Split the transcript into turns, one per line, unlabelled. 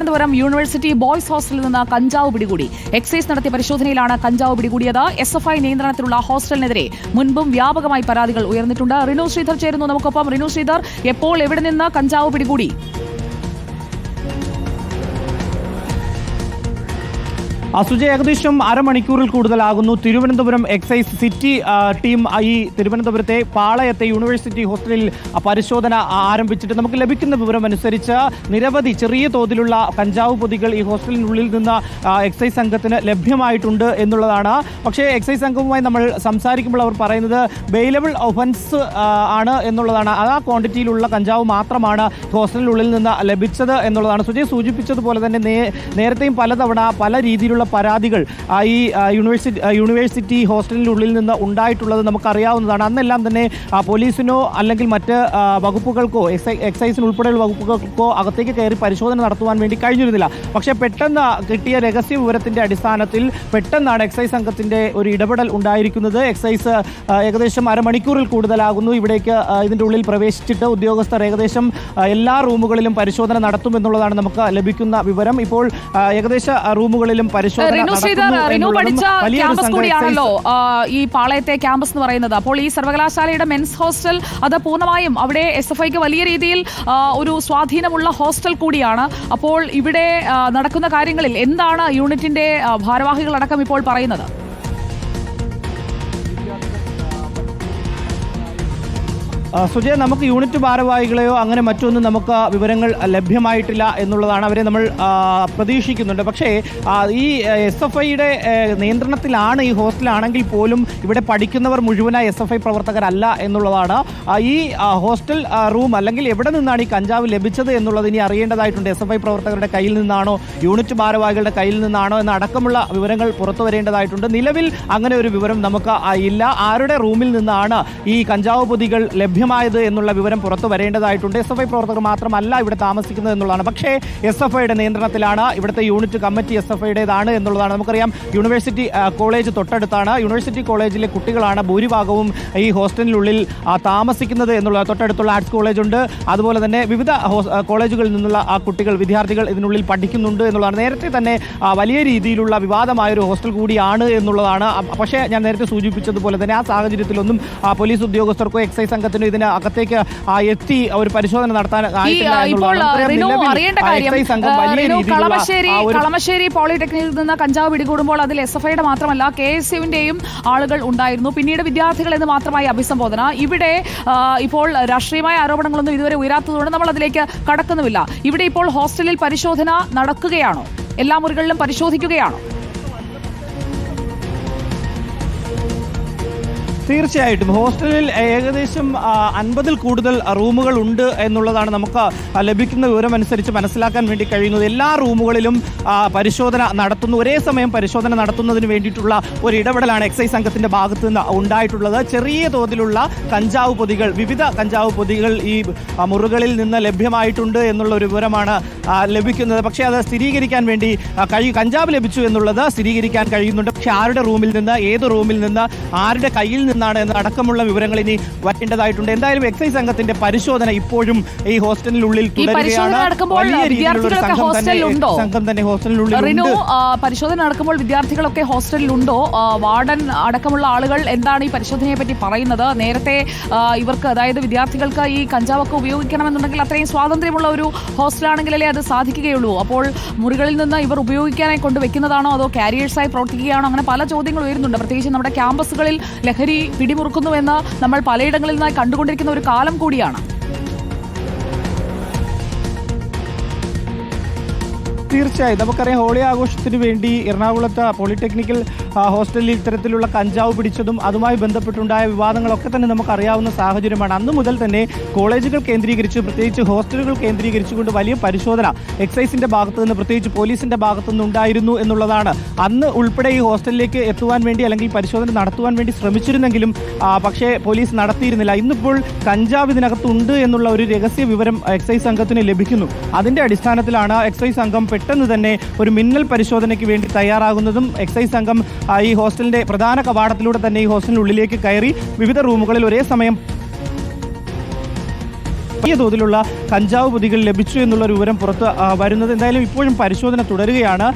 Thiruvananthapuram university boys ഹോസ്റ്റലിൽ നിന്ന് കഞ്ചാവ് പിടികൂടി. എക്സൈസ് നടത്തിയ പരിശോധനയിലാണ് കഞ്ചാവ് പിടികൂടിയത്. എസ് എഫ് ഐ നിയന്ത്രണത്തിലുള്ള ഹോസ്റ്റലിനെതിരെ മുൻപും വ്യാപകമായി പരാതികൾ ഉയർന്നിട്ടുണ്ട്. റിനു ശ്രീധർ ചേരുന്നു. നമുക്കൊപ്പം റിനു ശ്രീധർ എപ്പോൾ എവിടെ നിന്ന് കഞ്ചാവ് പിടികൂടി?
അസുജ ഏകദേശം അരമണിക്കൂറിൽ കൂടുതലാകുന്നു. തിരുവനന്തപുരം എക്സൈസ് സിറ്റി ടീം ഈ തിരുവനന്തപുരത്തെ പാളയത്തെ യൂണിവേഴ്സിറ്റി ഹോസ്റ്റലിൽ പരിശോധന ആരംഭിച്ചിട്ട് നമുക്ക് ലഭിക്കുന്ന വിവരം അനുസരിച്ച് നിരവധി ചെറിയ തോതിലുള്ള കഞ്ചാവ് പൊതികൾ ഈ ഹോസ്റ്റലിനുള്ളിൽ നിന്ന് എക്സൈസ് സംഘത്തിന് ലഭ്യമായിട്ടുണ്ട് എന്നുള്ളതാണ്. പക്ഷേ എക്സൈസ് സംഘവുമായി നമ്മൾ സംസാരിക്കുമ്പോൾ അവർ പറയുന്നത് ബെയിലബിൾ ഒഫൻസ് ആണ് എന്നുള്ളതാണ്. ആ ക്വാണ്ടിറ്റിയിലുള്ള കഞ്ചാവ് മാത്രമാണ് ഹോസ്റ്റലിനുള്ളിൽ നിന്ന് ലഭിച്ചത് എന്നുള്ളതാണ്. സുജയ് സൂചിപ്പിച്ചതുപോലെ തന്നെ നേരത്തെയും പലതവണ പല രീതിയിലുള്ള പരാതികൾ ആ, ഈ യൂണിവേഴ്സിറ്റി യൂണിവേഴ്സിറ്റി ഹോസ്റ്റലിനുള്ളിൽ നിന്ന് ഉണ്ടായിട്ടുള്ളത് നമുക്കറിയാവുന്നതാണ്. അന്നെല്ലാം തന്നെ പോലീസിനോ അല്ലെങ്കിൽ മറ്റ് വകുപ്പുകൾക്കോ എക്സൈ എക്സൈസിന് ഉൾപ്പെടെയുള്ള വകുപ്പുകൾക്കോ അകത്തേക്ക് കയറി പരിശോധന നടത്തുവാൻ വേണ്ടി കഴിഞ്ഞിരുന്നില്ല. പക്ഷേ പെട്ടെന്ന് കിട്ടിയ രഹസ്യ വിവരത്തിന്റെ അടിസ്ഥാനത്തിൽ പെട്ടെന്നാണ് എക്സൈസ് സംഘത്തിന്റെ ഒരു ഇടപെടൽ ഉണ്ടായിരിക്കുന്നത്. എക്സൈസ് ഏകദേശം അരമണിക്കൂറിൽ കൂടുതലാകുന്നു. ഇവിടേക്ക് ഇതിന്റെ ഉള്ളിൽ പ്രവേശിച്ചിട്ട് ഉദ്യോഗസ്ഥർ ഏകദേശം എല്ലാ റൂമുകളിലും പരിശോധന നടത്തുമെന്നുള്ളതാണ് നമുക്ക് ലഭിക്കുന്ന വിവരം. ഇപ്പോൾ ഏകദേശം റൂമുകളിലും പരിശോധന
റിനു ശ്രീധർ
നടക്കുന്നു
റിനു പഠിച്ച ക്യാമ്പസ് കൂടിയാണല്ലോ ഈ പാളയത്തെ ക്യാമ്പസ് എന്ന് പറയുന്നത്. അപ്പോൾ ഈ സർവകലാശാലയുടെ മെൻസ് ഹോസ്റ്റൽ അത് പൂർണമായും അവിടെ എസ് എഫ് ഐക്ക് വലിയ രീതിയിൽ ഒരു സ്വാധീനമുള്ള ഹോസ്റ്റൽ കൂടിയാണ്. അപ്പോൾ ഇവിടെ നടക്കുന്ന കാര്യങ്ങളിൽ എന്താണ് യൂണിറ്റിന്റെ ഭാരവാഹികളടക്കം ഇപ്പോൾ പറയുന്നത്?
സുജയ നമുക്ക് യൂണിറ്റ് ഭാരവാഹികളെയോ അങ്ങനെ മറ്റൊന്നും നമുക്ക് വിവരങ്ങൾ ലഭ്യമായിട്ടില്ല എന്നുള്ളതാണ് അവരെ നമ്മൾ പ്രതീക്ഷിക്കുന്നുണ്ട്. പക്ഷേ ഈ എസ് എഫ് ഐയുടെ നിയന്ത്രണത്തിലാണ് ഈ ഹോസ്റ്റലാണെങ്കിൽ പോലും ഇവിടെ പഠിക്കുന്നവർ മുഴുവനായി എസ് എഫ് ഐ പ്രവർത്തകരല്ല എന്നുള്ളതാണ്. ഈ ഹോസ്റ്റൽ റൂം അല്ലെങ്കിൽ എവിടെ നിന്നാണ് ഈ കഞ്ചാവ് ലഭിച്ചത് എന്നുള്ളത് ഇനി അറിയേണ്ടതായിട്ടുണ്ട്. എസ് എഫ് ഐ പ്രവർത്തകരുടെ കയ്യിൽ നിന്നാണോ യൂണിറ്റ് ഭാരവാഹികളുടെ കയ്യിൽ നിന്നാണോ എന്നടക്കമുള്ള വിവരങ്ങൾ പുറത്തു വരേണ്ടതായിട്ടുണ്ട്. നിലവിൽ അങ്ങനെ ഒരു വിവരം നമുക്ക് ഇല്ല. ആരുടെ റൂമിൽ നിന്നാണ് ഈ കഞ്ചാവ് പൊതികൾ ലഭ്യമായത് എന്നുള്ള വിവരം പുറത്തു വരേണ്ടതായിട്ടുണ്ട്. എസ് എഫ് ഐ പ്രവർത്തകർ മാത്രമല്ല ഇവിടെ താമസിക്കുന്നത് എന്നുള്ളതാണ്. പക്ഷേ എസ് എഫ് ഐയുടെ നിയന്ത്രണത്തിലാണ് ഇവിടുത്തെ യൂണിറ്റ് കമ്മിറ്റി എസ് എഫ് ഐയുടേതാണ് എന്നുള്ളതാണ്. നമുക്കറിയാം യൂണിവേഴ്സിറ്റി കോളേജ് തൊട്ടടുത്താണ്. യൂണിവേഴ്സിറ്റി കോളേജിലെ കുട്ടികളാണ് ഭൂരിഭാഗവും ഈ ഹോസ്റ്റലിനുള്ളിൽ താമസിക്കുന്നത് എന്നുള്ള തൊട്ടടുത്തുള്ള ആർട്സ് കോളേജ് ഉണ്ട് അതുപോലെ തന്നെ വിവിധ കോളേജുകളിൽ നിന്നുള്ള ആ കുട്ടികൾ വിദ്യാർത്ഥികൾ ഇതിനുള്ളിൽ പഠിക്കുന്നുണ്ട് എന്നുള്ളതാണ്. നേരത്തെ തന്നെ വലിയ രീതിയിലുള്ള വിവാദമായ ഒരു ഹോസ്റ്റൽ കൂടിയാണ് എന്നുള്ളതാണ്. പക്ഷേ ഞാൻ നേരത്തെ സൂചിപ്പിച്ചതുപോലെ തന്നെ ആ സാഹചര്യത്തിലൊന്നും പോലീസ് ഉദ്യോഗസ്ഥർക്കോ എക്സൈസ് സംഘത്തിനോ ഇതിന് അകത്തേക്ക് എത്തി ഒരു പരിശോധന നടത്താൻ
കളമശ്ശേരി കളമശ്ശേരി പോളിടെക്നിക്കിൽ നിന്ന് കഞ്ചാവ് പിടികൂടുമ്പോൾ അതിൽ എസ് എഫ് ഐയുടെ മാത്രമല്ല കെ എസ് യുവിന്റെയും ആളുകൾ ഉണ്ടായിരുന്നു. പിന്നീട് വിദ്യാർത്ഥികൾ എന്ന് മാത്രമായി അഭിസംബോധന. ഇവിടെ ഇപ്പോൾ രാഷ്ട്രീയമായ ആരോപണങ്ങളൊന്നും ഇതുവരെ ഉയരാത്തതുകൊണ്ട് നമ്മൾ അതിലേക്ക് കടക്കുന്നുമില്ല. ഇവിടെ ഇപ്പോൾ ഹോസ്റ്റലിൽ പരിശോധന നടക്കുകയാണോ? എല്ലാ മുറികളിലും പരിശോധിക്കുകയാണോ?
തീർച്ചയായിട്ടും. ഹോസ്റ്റലിൽ ഏകദേശം അൻപതിൽ കൂടുതൽ റൂമുകൾ ഉണ്ട് എന്നുള്ളതാണ് നമുക്ക് ലഭിക്കുന്ന വിവരം അനുസരിച്ച് മനസ്സിലാക്കാൻ വേണ്ടി കഴിയുന്നത്. എല്ലാ റൂമുകളിലും പരിശോധന നടത്തുന്നു. ഒരേ സമയം പരിശോധന നടത്തുന്നതിന് വേണ്ടിയിട്ടുള്ള ഒരു ഇടപെടലാണ് എക്സൈസ് സംഘത്തിന്റെ ഭാഗത്ത് നിന്ന് ഉണ്ടായിട്ടുള്ളത്. ചെറിയ തോതിലുള്ള കഞ്ചാവ് പൊതികൾ വിവിധ കഞ്ചാവ് പൊതികൾ ഈ മുറികളിൽ നിന്ന് ലഭ്യമായിട്ടുണ്ട് എന്നുള്ള ഒരു വിവരമാണ് ലഭിക്കുന്നത്. പക്ഷേ അത് സ്ഥിരീകരിക്കാൻ വേണ്ടി കഴിയും കഴി കഞ്ചാവ് ലഭിച്ചു എന്നുള്ളത് സ്ഥിരീകരിക്കാൻ കഴിയുന്നുണ്ട്. പക്ഷേ ആരുടെ റൂമിൽ നിന്ന് ഏത് റൂമിൽ നിന്ന് ആരുടെ കയ്യിൽ നിന്നാണ് എന്ന അടക്കമുള്ള വിവരങ്ങൾ ഇനി വരേണ്ടതായിട്ടുണ്ട്. എന്തായാലും എക്സൈസ് സംഘത്തിന്റെ പരിശോധന ഇപ്പോഴും ഈ ഹോസ്റ്റലിനുള്ളിൽ
നടക്കുമ്പോൾ
വലിയ രീതിയിലുള്ള
വിദ്യാർത്ഥികളൊക്കെ
സംഘം തന്നെ? സംഘം തന്നെ ഹോസ്റ്റലിനുള്ളിൽ
പരിശോധന നടക്കുമ്പോൾ വിദ്യാർത്ഥികളൊക്കെ ഹോസ്റ്റലിലുണ്ടോ? വാർഡൻ അടക്കമുള്ള ആളുകൾ എന്താണ് ഈ പരിശോധനയെ പറ്റി പറയുന്നത്? നേരത്തെ ഇവർക്ക് അതായത് വിദ്യാർത്ഥികൾക്ക് ഈ കഞ്ചാവൊക്കെ ഉപയോഗിക്കണമെന്നുണ്ടെങ്കിൽ അത്രയും സ്വാതന്ത്ര്യമുള്ള ഒരു ഹോസ്റ്റലാണെങ്കിലല്ലേ അത് സാധിക്കുകയുള്ളൂ. അപ്പോൾ മുറികളിൽ നിന്ന് ഇവർ ഉപയോഗിക്കാനായി കൊണ്ടുവയ്ക്കുന്നതാണോ അതോ കാരിയേഴ്സായി പ്രവർത്തിക്കുകയാണോ? അങ്ങനെ പല ചോദ്യങ്ങൾ ഉയരുന്നുണ്ട്. പ്രത്യേകിച്ച് നമ്മുടെ ക്യാമ്പസുകളിൽ ലഹരി പിടിമുറുക്കുന്നുവെന്ന് നമ്മൾ പലയിടങ്ങളിൽ നിന്നായി കണ്ടുകൊണ്ടിരിക്കുന്ന ഒരു കാലം കൂടിയാണ്.
തീർച്ചയായും. നമുക്കറിയാം ഹോളി ആഘോഷത്തിന് വേണ്ടി എറണാകുളത്ത് പോളിടെക്നിക്കൽ ഹോസ്റ്റലിൽ ഇത്തരത്തിലുള്ള കഞ്ചാവ് പിടിച്ചതും അതുമായി ബന്ധപ്പെട്ടുണ്ടായ വിവാദങ്ങളൊക്കെ തന്നെ നമുക്കറിയാവുന്ന സാഹചര്യമാണ്. അന്ന് മുതൽ തന്നെ കോളേജുകൾ കേന്ദ്രീകരിച്ച് പ്രത്യേകിച്ച് ഹോസ്റ്റലുകൾ കേന്ദ്രീകരിച്ചുകൊണ്ട് വലിയ പരിശോധന എക്സൈസിന്റെ ഭാഗത്തു നിന്ന് പ്രത്യേകിച്ച് പോലീസിന്റെ ഭാഗത്തു നിന്ന് ഉണ്ടായിരുന്നു എന്നുള്ളതാണ്. അന്ന് ഉൾപ്പെടെ ഈ ഹോസ്റ്റലിലേക്ക് എത്തുവാൻ വേണ്ടി അല്ലെങ്കിൽ പരിശോധന നടത്തുവാൻ വേണ്ടി ശ്രമിച്ചിരുന്നെങ്കിലും പക്ഷേ പോലീസ് നടത്തിയിരുന്നില്ല. ഇന്നിപ്പോൾ കഞ്ചാവ് ഇതിനകത്തുണ്ട് എന്നുള്ള ഒരു രഹസ്യ വിവരം എക്സൈസ് സംഘത്തിന് ലഭിക്കുന്നു. അതിന്റെ അടിസ്ഥാനത്തിലാണ് എക്സൈസ് സംഘം പെട്ടെന്ന് തന്നെ ഒരു മിന്നൽ പരിശോധനയ്ക്ക് വേണ്ടി തയ്യാറാകുന്നതും എക്സൈസ് സംഘം ഈ ഹോസ്റ്റലിന്റെ പ്രധാന കവാടത്തിലൂടെ തന്നെ ഈ ഹോസ്റ്റലിനുള്ളിലേക്ക് കയറി വിവിധ റൂമുകളിൽ ഒരേ സമയം വലിയ തോതിലുള്ള കഞ്ചാവ് പൊതികൾ ലഭിച്ചു എന്നുള്ള ഒരു വിവരം പുറത്ത് വരുന്നത്. എന്തായാലും ഇപ്പോഴും പരിശോധന തുടരുകയാണ്.